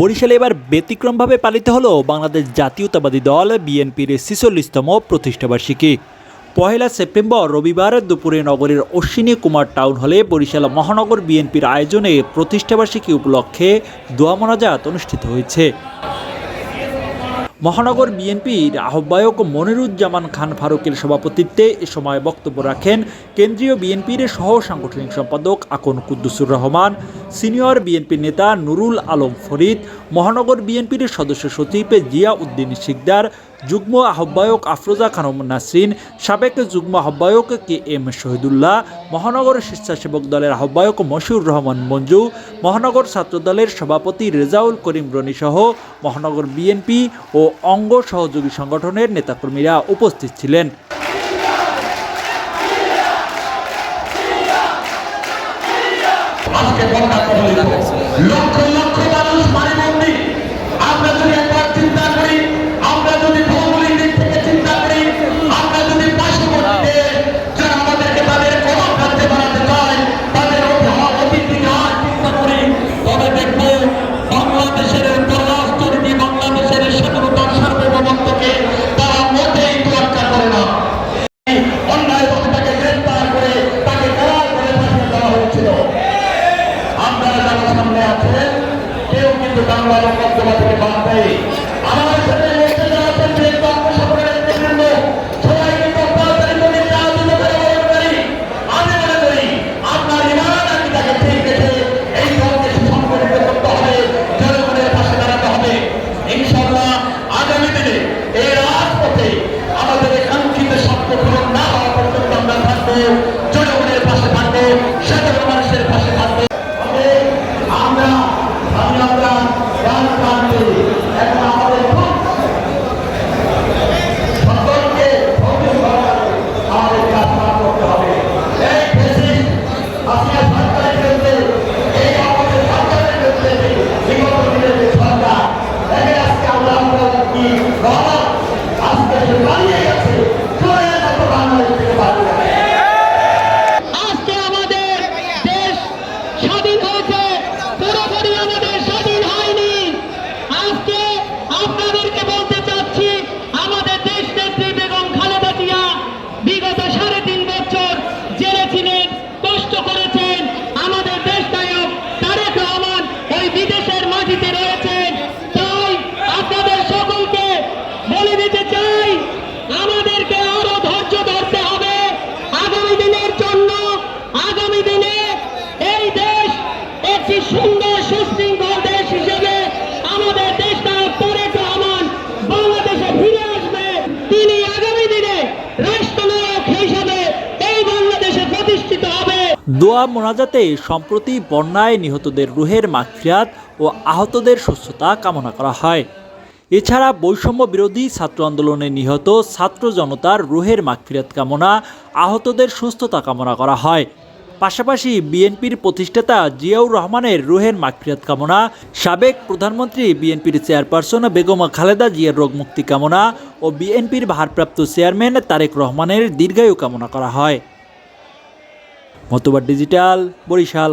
বরিশালে এবার ব্যতিক্রমভাবে পালিত হলো বাংলাদেশ জাতীয়তাবাদী দল বিএনপির ছিচল্লিশতম প্রতিষ্ঠাবার্ষিকী। পহেলা সেপ্টেম্বর রবিবার দুপুরে নগরের অশ্বিনী কুমার টাউন হলে বরিশাল মহানগর বিএনপির আয়োজনে প্রতিষ্ঠাবার্ষিকী উপলক্ষে দোয়া মোনাজাত অনুষ্ঠিত হয়েছে। মহানগর বিএনপির আহ্বায়ক মনিরুজ্জামান খান ফারুকের সভাপতিত্বে এ সময় বক্তব্য রাখেন কেন্দ্রীয় বিএনপির সহ সাংগঠনিক সম্পাদক আকন কুদ্দুসুর রহমান, সিনিয়র বিএনপি নেতা নুরুল আলম ফরিদ, মহানগর বিএনপির সদস্য সচিব জিয়া উদ্দিন শিকদার যুগ্ম আহ্বায়ক আফরোজা খানম নাসরিন, সাবেক যুগ্ম আহ্বায়ক কে এম শহীদুল্লাহ, মহানগর স্বেচ্ছাসেবক দলের আহ্বায়ক মশিউর রহমান মঞ্জু, মহানগর ছাত্রদলের সভাপতি রেজাউল করিম রনি সহ মহানগর বিএনপি ও অঙ্গ সহযোগী সংগঠনের নেতাকর্মীরা উপস্থিত ছিলেন। আজকে বাংলা লোকসভা থেকে বাদ দেয় আমার সাথে দোয়া মোনাজাতে সম্প্রতি বন্যায় নিহতদের রুহের মাগফিরাত ও আহতদের সুস্থতা কামনা করা হয়। এছাড়া বৈষম্য বিরোধী ছাত্র আন্দোলনে নিহত ছাত্র জনতার রুহের মাগফিরাত কামনা আহতদের সুস্থতা কামনা করা হয়। পাশাপাশি বিএনপির প্রতিষ্ঠাতা জিয়াউর রহমানের রুহের মাগফিরাত কামনা, সাবেক প্রধানমন্ত্রী বিএনপির চেয়ারপারসন বেগম খালেদা জিয়ার রোগ মুক্তি কামনা ও বিএনপির ভারপ্রাপ্ত চেয়ারম্যান তারেক রহমানের দীর্ঘায়ু কামনা করা হয়। মতবার ডিজিটাল, বরিশাল।